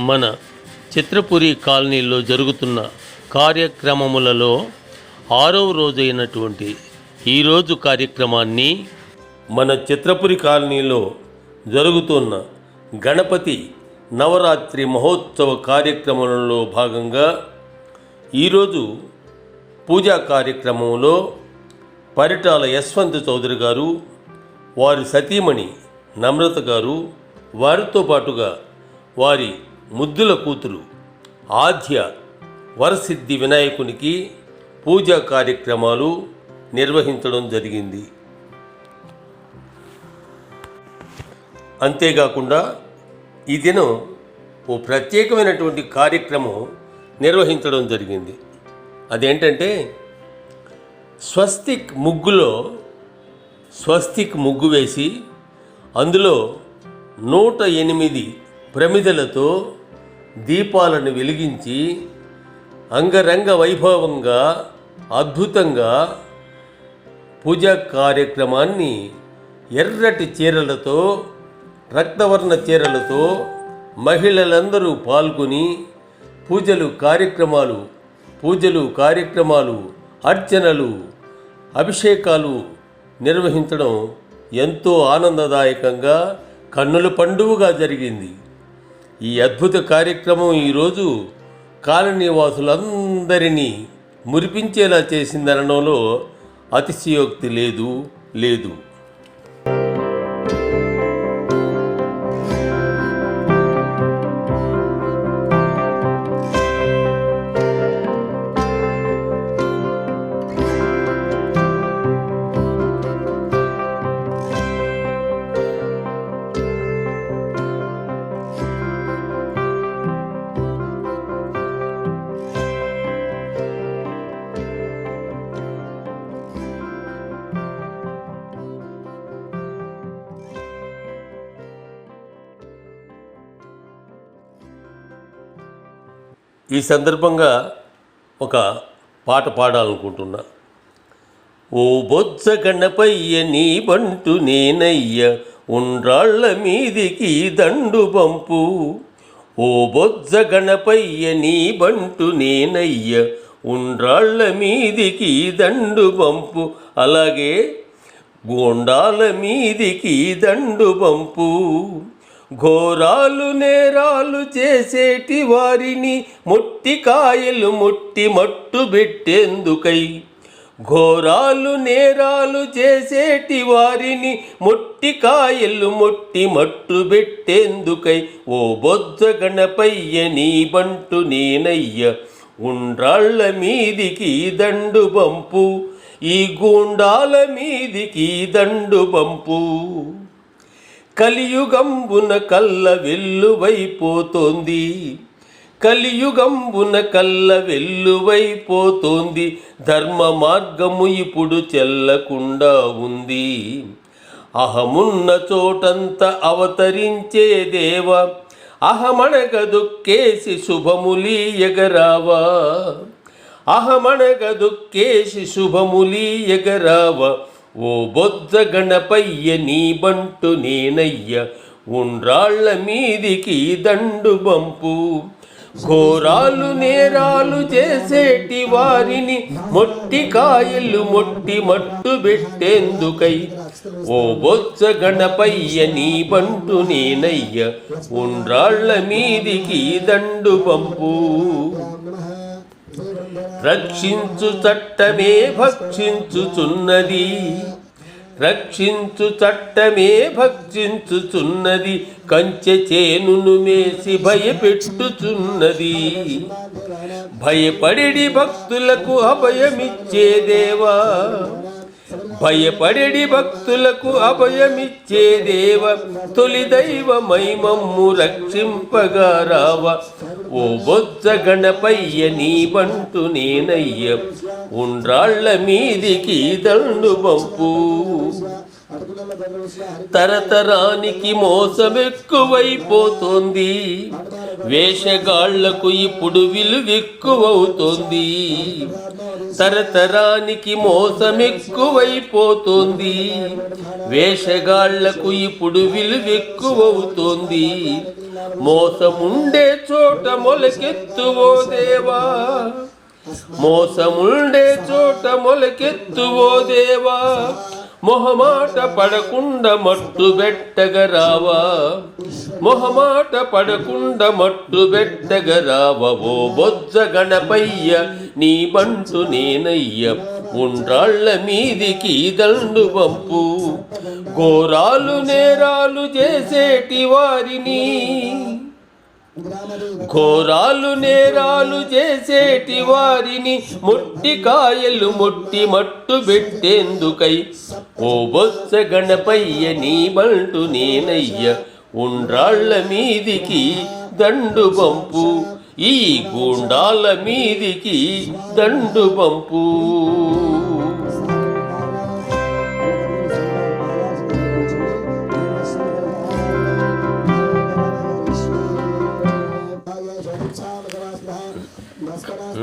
మన చిత్రపురి కాలనీలో జరుగుతున్న కార్యక్రమములలో ఆరవ రోజైనటువంటి ఈరోజు కార్యక్రమాన్ని మన చిత్రపురి కాలనీలో జరుగుతున్న గణపతి నవరాత్రి మహోత్సవ కార్యక్రమంలో భాగంగా ఈరోజు పూజా కార్యక్రమంలో పరిటాల యశ్వంత్ చౌదరి గారు వారి సతీమణి నమ్రత గారు వారితో పాటుగా వారి ముద్దుల కూతురు ఆద్య వరసిద్ధి వినాయకునికి పూజా కార్యక్రమాలు నిర్వహించడం జరిగింది. అంతేకాకుండా ఈ దినం ఓ ప్రత్యేకమైనటువంటి కార్యక్రమం నిర్వహించడం జరిగింది. అదేంటంటే స్వస్తిక్ ముగ్గులో స్వస్తిక్ ముగ్గు వేసి అందులో నూట ఎనిమిది ప్రమిదలతో దీపాలను వెలిగించి అంగరంగ వైభవంగా అద్భుతంగా పూజా కార్యక్రమాన్ని ఎర్రటి చీరలతో రక్తవర్ణ చీరలతో మహిళలందరూ పాల్గొని పూజలు కార్యక్రమాలు పూజలు కార్యక్రమాలు అర్చనలు అభిషేకాలు నిర్వహించడం ఎంతో ఆనందదాయకంగా కన్నుల పండుగగా జరిగింది. ఈ అద్భుత కార్యక్రమం ఈరోజు కాలనీవాసులందరినీ మురిపించేలా చేసిందనడంలో అతిశయోక్తి లేదు లేదు. ఈ సందర్భంగా ఒక పాట పాడాలనుకుంటున్నా. ఓ బొజ్జ గణపయ్య నీ బంటు నేనయ్య ఉండ్రాళ్ళ మీదికి దండు పంపు. ఓ బొజ్జ గణపయ్య నీ బంటు నేనయ్య ఉండ్రాళ్ళ మీదికి దండు పంపు. అలాగే గోండాల మీదికి దండు పంపు. ఘోరాలు నేరాలు చేసేటి వారిని ముట్టి కాయలు ముట్టి మట్టు పెట్టేందుకై. ఘోరాలు నేరాలు చేసేటి వారిని ముట్టి కాయలు ముట్టి మట్టు పెట్టేందుకై. ఓ బొజ్జ గణపయ్య నీ బంటు నేనయ్య ఉండ్రాళ్ళ మీదికి దండు పంపు ఈ గూండాల మీదికి దండు పంపు. కలియుగంబున కల్ల వెల్లువైపోతోంది కలియుగంబున కల్ల వెల్లువైపోతోంది ధర్మ మార్గము ఇప్పుడు చెల్లకుండా ఉంది. అహమున్న చోటంత అవతరించే దేవ అహమణగ దుఃఖేసి శుభములీయగరావా. అహమణగ దుఃఖేసి శుభములీయగరావా. ఓ బొజ్జ గణపయ్య నీ బంటు నేనయ్య ఉండ్రాళ్ళ మీదికి దండు బంపు. ఘోరాలు నేరాలు చేసేటి వారిని మొట్టి కాయలు మొట్టి మట్టు పెట్టేందుకై. ఓ బొచ్చ గణపయ్య నీ బంటు నేనయ్య ఉండ్రాళ్ళ మీదికి దండు పంపు రక్షించు చట్టమే భక్షించుచున్నది రక్షించు చట్టమే భక్షించుచున్నది కంచె చేనును మేసి భయపెట్టుచున్నది. భయపడిడి భక్తులకు అభయమిచ్చే దేవా. భయపడెడి భక్తులకు అభయమిచ్చే దేవ తొలి దైవమై మమ్ము రక్షింపగా రావ. ఓ బొచ్చ గణపయ్య నీ బంటు నేనయ్య ఉండ్రాళ్ళ మీదికి దండు పంపు. తరతరానికి మోసమెక్కువైపోతోంది వేషగాళ్ళకు ఇప్పుడు విలువెక్కువవుతోంది. తరతరానికి మోసమెక్కువైపోతోంది. వేషగాళ్ళకు ఇప్పుడు విలువెక్కువవుతోంది. మోసముండే చోట మొలకెత్తువో దేవా. మోసముండే చోట మొలకెత్తువో దేవా. మొహమాట పడకుండా మట్టు బెట్టగరావా? మొహమాట పడకుండా మట్టు బెట్టగరావా? ఓ బొజ్జ గణపయ్య నీ బంటు నేనయ్య ఉండ్రాళ్ళ మీదికి దండు పంపు ఘోరాలు నేరాలు చేసేటి వారిని ఘోరాలు నేరాలు చేసేటి వారిని మొట్టి కాయలు ముట్టి మట్టు పెట్టేందుకై ఓ బొత్స గణపయ్య నీ బంటు నేనయ్య ఉండ్రాళ్ళ మీదికి దండు పంపు ఈ గుండాల మీదికి దండు పంపు.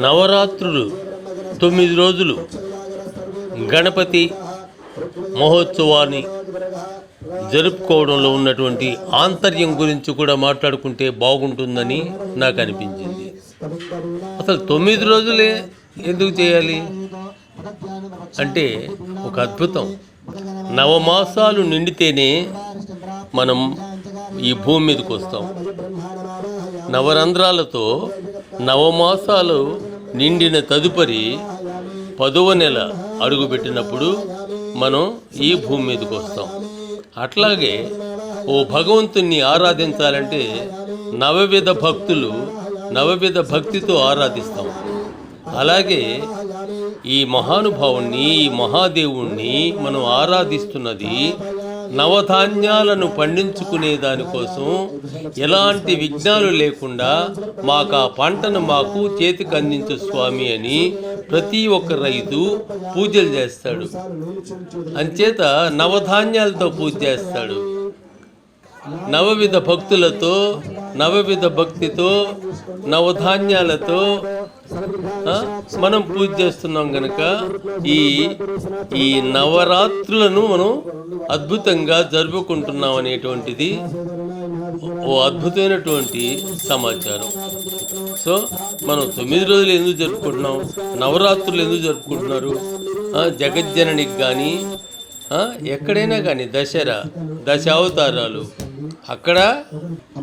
నవరాత్రులు తొమ్మిది రోజులు గణపతి మహోత్సవాన్ని జరుపుకోవడంలో ఉన్నటువంటి ఆంతర్యం గురించి కూడా మాట్లాడుకుంటే బాగుంటుందని నాకు అనిపించింది. అసలు తొమ్మిది రోజులే ఎందుకు చేయాలి? అంటే ఒక అద్భుతం. నవమాసాలు నిండితేనే మనం ఈ భూమి మీదకి వస్తాం. నవరంధ్రాలతో నవమాసాలు నిండిన తదుపరి పదవ నెల అడుగుపెట్టినప్పుడు మనం ఈ భూమి మీదకి వస్తాం. అట్లాగే ఓ భగవంతుణ్ణి ఆరాధించాలంటే నవవిధ భక్తులు నవవిధ భక్తితో ఆరాధిస్తాం. అలాగే ఈ మహానుభావుణ్ణి ఈ మహాదేవుణ్ణి మనం ఆరాధిస్తున్నది నవధాన్యాలను పండించుకునే దానికోసం ఎలాంటి విఘ్నాలు లేకుండా మాకు ఆ పంటను మాకు చేతికి అందించు స్వామి అని ప్రతి ఒక్క రైతు పూజలు చేస్తాడు. అంచేత నవధాన్యాలతో పూజ చేస్తాడు. నవవిధ భక్తులతో నవవిధ భక్తితో నవధాన్యాలతో మనం పూజ చేస్తున్నాం గనక ఈ ఈ నవరాత్రులను మనం అద్భుతంగా జరుపుకుంటున్నాం అనేటువంటిది ఓ అద్భుతమైనటువంటి సమాచారం. సో మనం తొమ్మిది రోజులు ఎందుకు జరుపుకుంటున్నాం? నవరాత్రులు ఎందుకు జరుపుకుంటున్నారు? జగజ్జననికి కానీ ఎక్కడైనా కానీ దసరా దశ అవతారాలు అక్కడ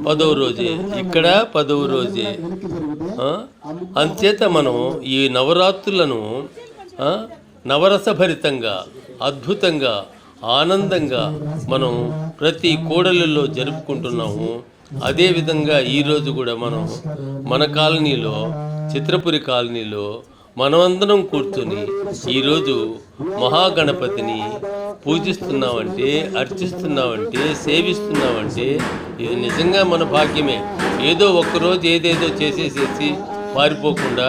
పదవ రోజే ఇక్కడ పదవ రోజే. అంచేత మనం ఈ నవరాత్రులను నవరసభరితంగా అద్భుతంగా ఆనందంగా మనం ప్రతి కోడలిలో జరుపుకుంటున్నాము. అదేవిధంగా ఈరోజు కూడా మనం మన కాలనీలో చిత్రపురి కాలనీలో మనమందరం కూర్చొని ఈరోజు మహాగణపతిని పూజిస్తున్నామంటే అర్చిస్తున్నామంటే సేవిస్తున్నామంటే ఇది నిజంగా మన భాగ్యమే. ఏదో ఒకరోజు ఏదేదో చేసేసేసి పారిపోకుండా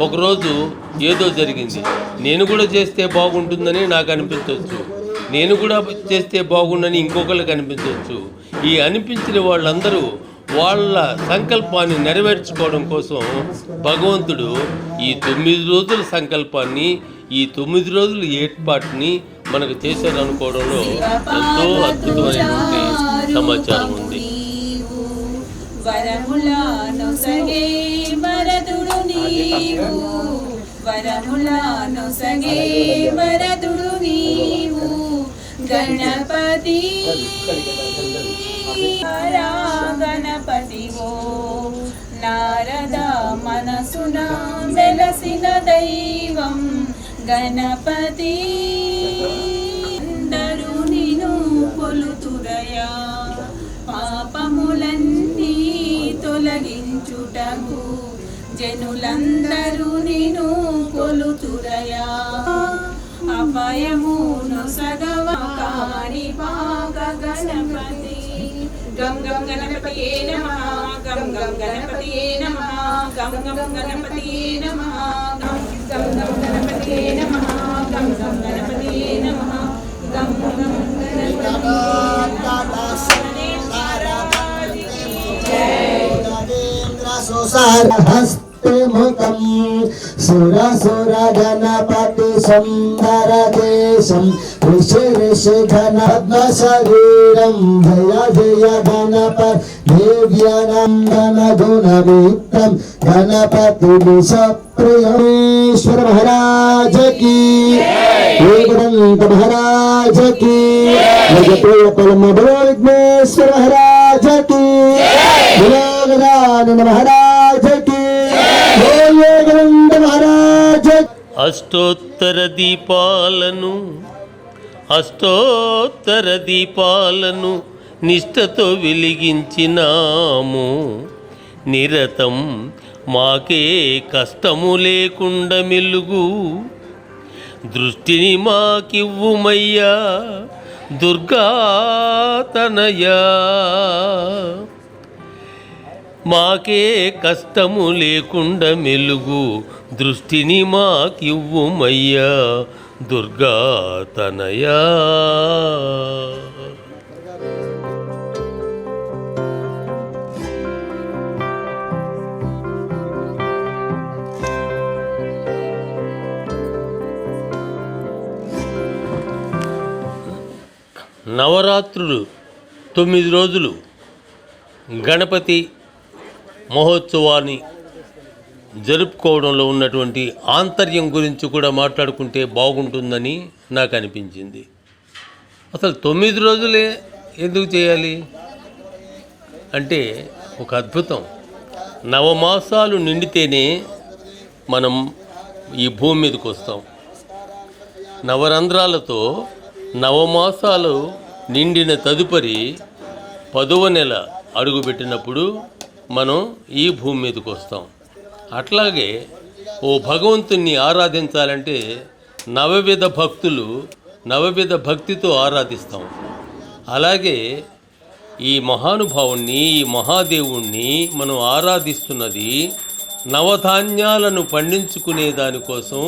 ఒకరోజు ఏదో జరిగింది. నేను కూడా చేస్తే బాగుంటుందని నాకు అనిపించవచ్చు నేను కూడా చేస్తే బాగుండని ఇంకొకరికి అనిపించవచ్చు ఈ అనిపించిన వాళ్ళందరూ వాళ్ళ సంకల్పాన్ని నెరవేర్చుకోవడం కోసం భగవంతుడు ఈ తొమ్మిది రోజుల సంకల్పాన్ని ఈ తొమ్మిది రోజుల ఏర్పాటుని మనకు చేశారు అనుకోవడంలో ఎంతో అద్భుతమైనటువంటి సమాచారం ఉంది. గణపతి గణపతి ఓ నారద మనసున వెలసిన దైవం. గణపతి అందరూ నిను కొలుతురయా. పాపములన్నీ తొలగించుటకు జనులందరూ నిను కొలుతురయా. అభయమును సగవకారి పాక గణపతి గం గం గణపతియే నమ గం గం గణపతియే నమ గం గం గణపతియే నమ గం గం గణపతియే నమ గం గం గణపతియే నమ గం గం సురసుర గణపతి सुन्दरकेशं ऋषिऋषिघनत्मशरीरं जय जय गणप देव्यनन्दनगुणमित्रं गणपतिविषप्रियमेश्वर महाराज की। वेदन्त महाराज की। जगप्रिय परम विघ्नेश्वर महाराज की। विनागदानन महाराज की। भोले महाराज की అష్టోత్తర దీపాలను అష్టోత్తర దీపాలను నిష్ఠతో వెలిగించినాము. నిరతం మాకే కష్టము లేకుండా మెలుగు. దృష్టిని మాకివ్వుమయ్యా దుర్గా తనయా మాకే కష్టము లేకుండా మెలుగు దృష్టిని మాకివ్వుమయ్యా దుర్గా తనయా. నవరాత్రులు తొమ్మిది రోజులు. గణపతి మహోత్సవాన్ని జరుపుకోవడంలో ఉన్నటువంటి ఆంతర్యం గురించి కూడా మాట్లాడుకుంటే బాగుంటుందని నాకు అనిపించింది. అసలు తొమ్మిది రోజులే ఎందుకు చేయాలి? అంటే ఒక అద్భుతం. నవమాసాలు నిండితేనే మనం ఈ భూమి మీదకి వస్తాం. నవరంధ్రాలతో నవమాసాలు నిండిన తదుపరి పదవ నెల అడుగుపెట్టినప్పుడు మనం ఈ భూమి మీదకి వస్తాం. అట్లాగే ఓ భగవంతుణ్ణి ఆరాధించాలంటే నవవిధ భక్తులు నవవిధ భక్తితో ఆరాధిస్తాం. అలాగే ఈ మహానుభావుణ్ణి ఈ మహాదేవుణ్ణి మనం ఆరాధిస్తున్నది నవధాన్యాలను పండించుకునే దానికోసం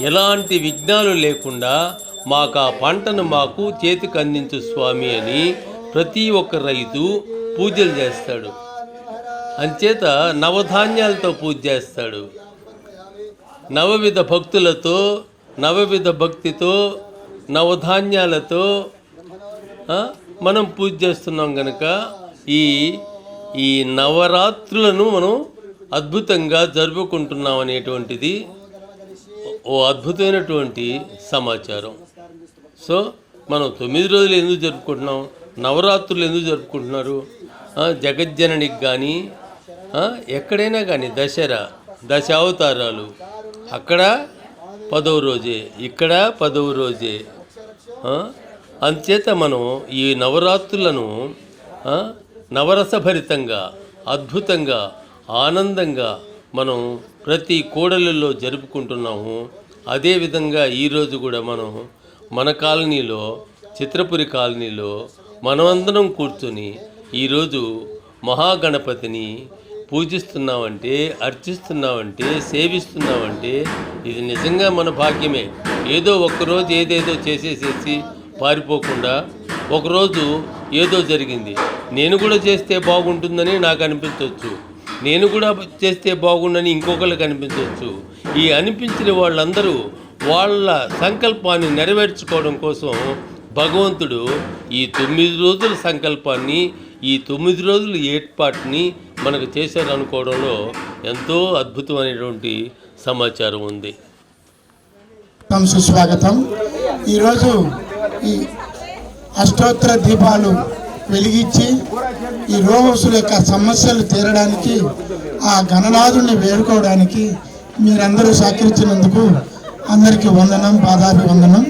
ఎలాంటి విఘ్నాలు లేకుండా మాకు ఆ పంటను మాకు చేతికి అందించు స్వామి అని ప్రతి ఒక్క రైతు పూజలు చేస్తాడు. అంచేత నవధాన్యాలతో పూజ చేస్తాడు. నవవిధ భక్తులతో నవవిధ భక్తితో నవధాన్యాలతో మనం పూజ చేస్తున్నాం కనుక ఈ ఈ నవరాత్రులను మనం అద్భుతంగా జరుపుకుంటున్నాం అనేటువంటిది ఓ అద్భుతమైనటువంటి సమాచారం. సో మనం తొమ్మిది రోజులు ఎందుకు జరుపుకుంటున్నాం? నవరాత్రులు ఎందుకు జరుపుకుంటున్నారు? జగజ్జననికి కానీ ఎక్కడైనా కానీ దసరా దశ అవతారాలు. అక్కడ పదవ రోజే ఇక్కడ పదవ రోజే. ఆ, అంచేత మనం ఈ నవరాత్రులను నవరసభరితంగా అద్భుతంగా ఆనందంగా మనం ప్రతి కూడలలో జరుపుకుంటున్నాము. అదేవిధంగా ఈరోజు కూడా మనం మన కాలనీలో చిత్రపురి కాలనీలో మనమందరం కూర్చొని ఈరోజు మహాగణపతిని పూజిస్తున్నామంటే అర్చిస్తున్నామంటే సేవిస్తున్నామంటే ఇది నిజంగా మన భాగ్యమే. ఏదో ఒకరోజు ఏదేదో చేసేసేసి పారిపోకుండా ఒకరోజు ఏదో జరిగింది. నేను కూడా చేస్తే బాగుంటుందని నాకు అనిపించవచ్చు నేను కూడా చేస్తే బాగుండని ఇంకొకరికి అనిపించవచ్చు ఈ అనిపించిన వాళ్ళందరూ వాళ్ళ సంకల్పాన్ని నెరవేర్చుకోవడం కోసం భగవంతుడు ఈ తొమ్మిది రోజుల సంకల్పాన్ని ఈ తొమ్మిది రోజుల ఏర్పాటుని మనకు చేశారు అనుకోవడంలో ఎంతో అద్భుతమైనటువంటి సమాచారం ఉంది. స్వాగతం సుస్వాగతం. ఈరోజు ఈ అష్టోత్తర దీపాలు వెలిగించి ఈ రోమసుల యొక్క సమస్యలు తీరడానికి ఆ గణనాథుని వేడుకోవడానికి మీరందరూ సహకరించినందుకు అందరికీ వందనం పాదాభివందనం.